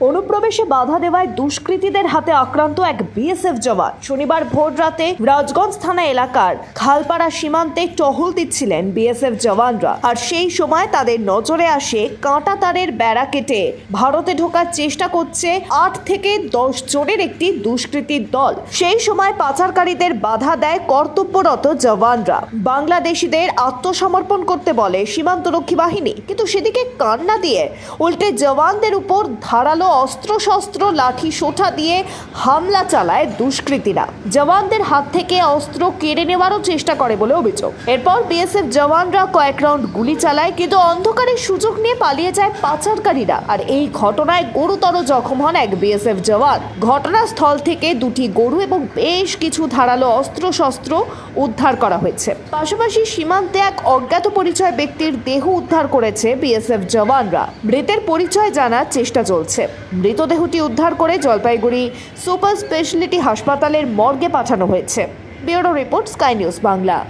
অনুপ্রবেশে বাধা দেওয়ায় দুষ্কৃতীদের হাতে আক্রান্ত এক বিএসএফ জওয়ান। শনিবার ভোর রাতে রাজগঞ্জ থানা এলাকার খালপাড়া সীমান্তে টহল দিচ্ছিলেন বিএসএফ জওয়ানরা। আর সেই সময় তাদের নজরে আসে কাঁটা তারের বেড়া কেটে। ভারতে ঢোকার চেষ্টা করছে আট থেকে দশ জনের একটি দুষ্কৃতীর দল। সেই সময় পাচারকারীদের বাধা দেয় কর্তব্যরত জওয়ানরা। বাংলাদেশিদের আত্মসমর্পণ করতে বলে সীমান্তরক্ষী বাহিনী। কিন্তু সেদিকে কান্না দিয়ে উল্টে জওয়ানদের উপর ধারালো অস্ত্রশস্ত্র, লাঠি, সোঠা দিয়ে হামলা চালায় দুষ্কৃতীরা। জওয়ানদের হাত থেকে অস্ত্র কেড়ে নেওয়ারও চেষ্টা করে বলে অভিযোগ। এরপর বিএসএফ জওয়ানরা কয়েক রাউন্ড গুলি চালায়, কিন্তু অন্ধকারের সুযোগ নিয়ে পালিয়ে যায় পাচারকারীরা। আর এই ঘটনায় গুরুতর জখম হন এক বিএসএফ জওয়ান। ঘটনাস্থল থেকে দুটি গরু এবং বেশ কিছু ধারালো অস্ত্রশস্ত্র উদ্ধার করা হয়েছে। পাশাপাশি সীমান্তে এক অজ্ঞাত পরিচয় ব্যক্তির দেহ উদ্ধার করেছে বিএসএফ জওয়ানরা। মৃতের পরিচয় জানার চেষ্টা চলছে। মৃতদেহটি উদ্ধার করে জলপাইগুড়ি সুপার স্পেশালিটি হাসপাতালের মর্গে পাঠানো হয়েছে। Bureau report Sky News Bangla.